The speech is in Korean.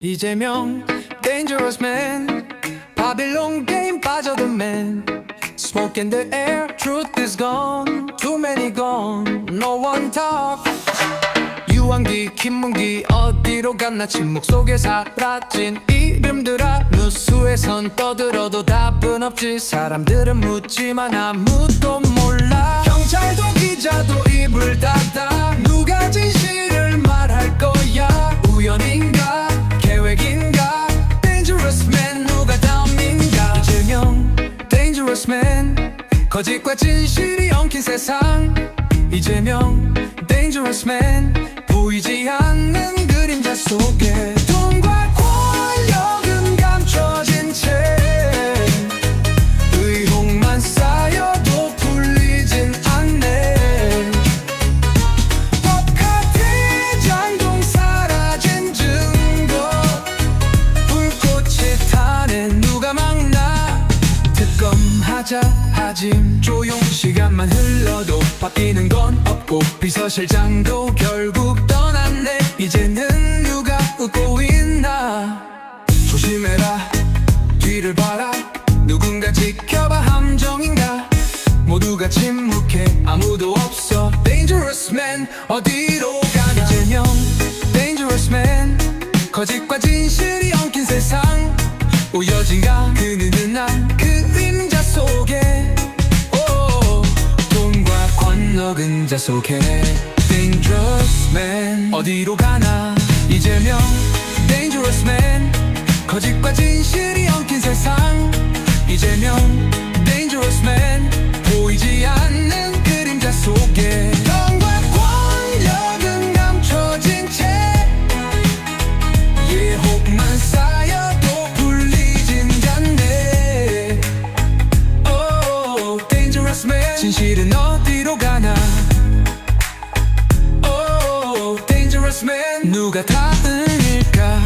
이재명 Dangerous Man 바빌론 게임 빠져든 man Smoke in the air Truth is gone Too many gone No one talk 유한기 김문기 어디로 갔나 침묵 속에 사라진 이름들아 뉴스에선 떠들어도 답은 없지 사람들은 묻지만 아무도 몰라 거짓과 진실이 엉킨 세상. 이재명 Dangerous man. 보이지 않는 그림자 속에 하자 하짐 조용 시간만 흘러도 바뀌는 건 없고 비서실장도 결국 떠났네. 이제는 누가 웃고 있나? 조심해라. 뒤를 봐라. 누군가 지켜봐. 함정인가? 모두가 침묵해. 아무도 없어. Dangerous man 어디로 가나? 이재명 Dangerous man. 거짓과 진실 권력은 자 속에 Dangerous man. 어디로 가나? 이재명 Dangerous man. 거짓과 진실이 엉킨 세상 businessman 진실은 어디로 가나 oh, dangerous man 누가 답을까